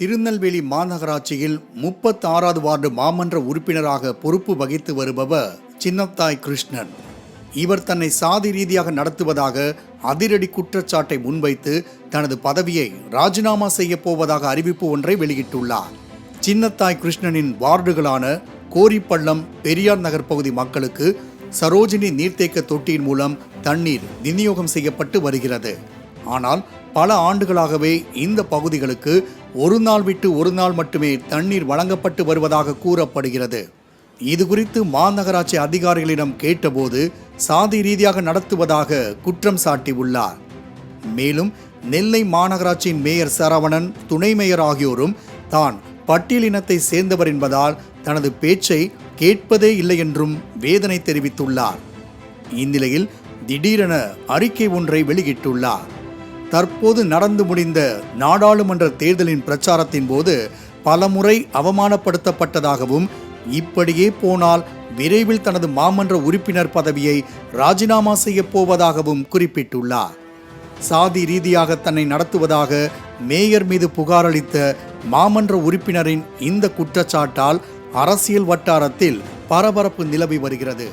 திருநெல்வேலி மாநகராட்சியில் முப்பத்தி ஆறாவது வார்டு மாமன்ற உறுப்பினராக பொறுப்பு வகித்து வருபவர் சின்னத்தாய் கிருஷ்ணன். இவர் தன்னை சாதி ரீதியாக நடத்துவதாக அதிரடி குற்றச்சாட்டை முன்வைத்து தனது பதவியை ராஜினாமா செய்யப் போவதாக அறிவிப்பு ஒன்றை வெளியிட்டுள்ளார். சின்னத்தாய் கிருஷ்ணனின் வார்டுகளான கோரிப்பள்ளம் பெரியார் நகர் பகுதி மக்களுக்கு சரோஜினி நீர்த்தேக்க தொட்டியின் மூலம் தண்ணீர் விநியோகம் செய்யப்பட்டு வருகிறது. ஆனால் பல ஆண்டுகளாகவே இந்த பகுதிகளுக்கு ஒரு நாள் விட்டு ஒரு நாள் மட்டுமே தண்ணீர் வழங்கப்பட்டு வருவதாக கூறப்படுகிறது. இது குறித்து மாநகராட்சி அதிகாரிகளிடம் கேட்டபோது சாதி ரீதியாக நடத்துவதாக குற்றம் சாட்டியுள்ளார். மேலும் நெல்லை மாநகராட்சியின் மேயர் சரவணன் துணை மேயர் ஆகியோரும் தான் பட்டியலினத்தை சேர்ந்தவர் என்பதால் தனது பேச்சை கேட்பதே இல்லை என்றும் வேதனை தெரிவித்துள்ளார். இந்நிலையில் திடீரென அறிக்கை ஒன்றை வெளியிட்டுள்ளார். தற்போது நடந்து முடிந்த நாடாளுமன்ற தேர்தலின் பிரச்சாரத்தின் போது பலமுறை அவமானப்படுத்தப்பட்டதாகவும் இப்படியே போனால் விரைவில் தனது மாமன்ற உறுப்பினர் பதவியை ராஜினாமா செய்யப் போவதாகவும் குறிப்பிட்டுள்ளார். சாதி ரீதியாக தன்னை நடத்துவதாக மேயர் மீது புகாரளித்த மாமன்ற உறுப்பினரின் இந்த குற்றச்சாட்டால் அரசியல் வட்டாரத்தில் பரபரப்பு நிலவி வருகிறது.